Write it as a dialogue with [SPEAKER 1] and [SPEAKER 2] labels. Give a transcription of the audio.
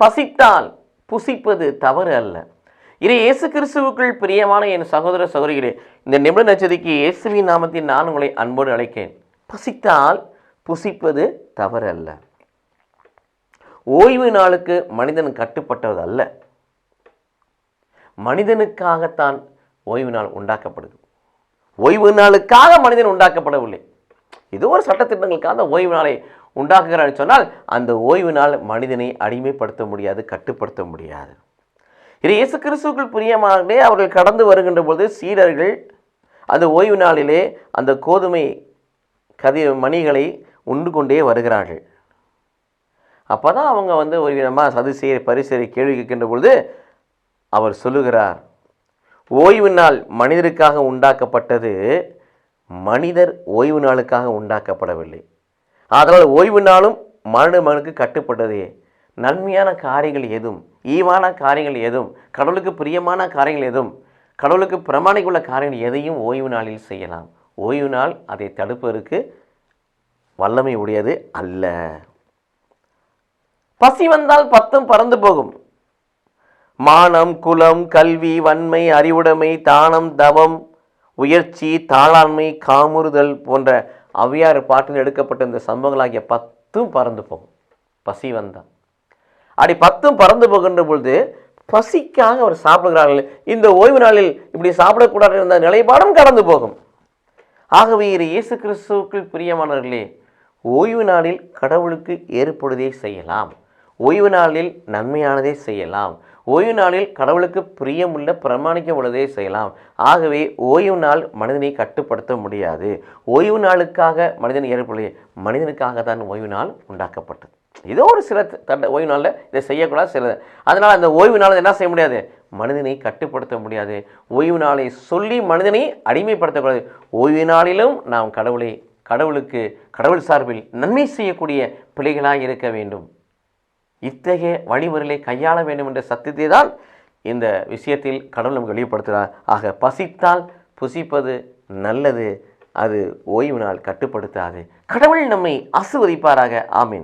[SPEAKER 1] பசித்தால் புசிப்பது தவறு அல்ல. இது இயேசு கிறிஸ்துவுக்குள் பிரியமான என் சகோதர சகோதரிகளே இந்த நிமிட நச்சதிக்கு இயேசுவின் நாமத்தில் நான் உங்களை அன்போடு அழைக்கேன் பசித்தால் புசிப்பது தவறு அல்ல. ஓய்வு நாளுக்கு மனிதன் கட்டுப்பட்டது அல்ல. மனிதனுக்காகத்தான் ஓய்வு நாள் உண்டாக்கப்படுது. ஓய்வு நாளுக்காக மனிதன் உண்டாக்கப்படவில்லை. ஏதோ ஒரு சட்டத்திட்டங்களுக்காக அந்த ஓய்வு நாளை உண்டாக்குகிறான்னு சொன்னால் அந்த ஓய்வினால் மனிதனை அடிமைப்படுத்த முடியாது கட்டுப்படுத்த முடியாது. இது இயேசு கிறிஸ்துவுக்குள் பிரியமானே அவர்கள் கடந்து வருகின்ற பொழுது சீடர்கள் அந்த ஓய்வு நாளிலே அந்த கோதுமை கதி மணிகளை உண்டு கொண்டே வருகிறார்கள். அப்போ தான் அவங்க வந்து ஒரு விதமாக சதுசேரி பரிசேரி கேள்வி கேட்கின்ற பொழுது அவர் சொல்லுகிறார் ஓய்வு நாள் மனிதருக்காக உண்டாக்கப்பட்டது மனிதர் ஓய்வு நாளுக்காக உண்டாக்கப்படவில்லை. அதனால் ஓய்வு நாளும் மனித மனுக்கு கட்டுப்பட்டது. நன்மையான காரியங்கள் எதுவும் ஈவான காரியங்கள் எதுவும் கடவுளுக்கு பிரியமான காரியங்கள் எதுவும் கடவுளுக்கு பிரமாணிக்குள்ள காரியங்கள் எதையும் ஓய்வு நாளில் செய்யலாம். ஓய்வு நாள் அதை தடுப்பதற்கு வல்லமை உடையது அல்ல. பசி வந்தால் பத்தும் பறந்து போகும். மானம் குலம் கல்வி வன்மை அறிவுடைமை தானம் தவம் உயர்ச்சி தாளாண்மை காமுறுதல் போன்ற அவ்வியார் பாட்டில் எடுக்கப்பட்ட இந்த சம்பவங்களாகிய பத்தும் பறந்து போகும். பசி வந்தால் அப்படி பத்தும் பறந்து போகின்ற பொழுது பசிக்காக அவர் சாப்பிடுகிறார்கள். இந்த ஓய்வு நாளில் இப்படி சாப்பிடக்கூடாது என்ற நிலைப்பாடும் கடந்து போகும். ஆகவே இது இயேசு கிறிஸ்துவுக்கு பிரியமானவர்களே ஓய்வு நாளில் கடவுளுக்கு ஏற்படுவதை செய்யலாம். ஓய்வு நாளில் நன்மையானதை செய்யலாம். ஓய்வு நாளில் கடவுளுக்கு பிரியமுள்ள பிரமாணிக்க உள்ளதே செய்யலாம். ஆகவே ஓய்வு நாள் மனிதனை கட்டுப்படுத்த முடியாது. ஓய்வு நாளுக்காக மனிதன் ஏற்படுவது மனிதனுக்காக தான் ஓய்வு நாள் உண்டாக்கப்பட்டது. ஏதோ ஒரு சில தண்ட ஓய்வு நாளில் இதை செய்யக்கூடாது சில அதனால் அந்த ஓய்வு நாள் என்ன செய்ய முடியாது? மனிதனை கட்டுப்படுத்த முடியாது. ஓய்வு நாளை சொல்லி மனிதனை அடிமைப்படுத்தக்கூடாது. ஓய்வு நாளிலும் நாம் கடவுளை கடவுளுக்கு கடவுள் சார்பில் நன்மை செய்யக்கூடிய பிள்ளைகளாக இருக்க வேண்டும். இத்தகைய வழிமுறைகளை கையாள வேண்டும் என்ற சத்தியத்தை தான் இந்த விஷயத்தில் கடவுள் நமக்கு வெளிப்படுத்துகிறார். ஆக பசித்தால் புசிப்பது நல்லது. அது ஓய்வு நாள் கட்டுப்படுத்தாது. கடவுள் நம்மை ஆசிர்வதிப்பாராக. ஆமீன்.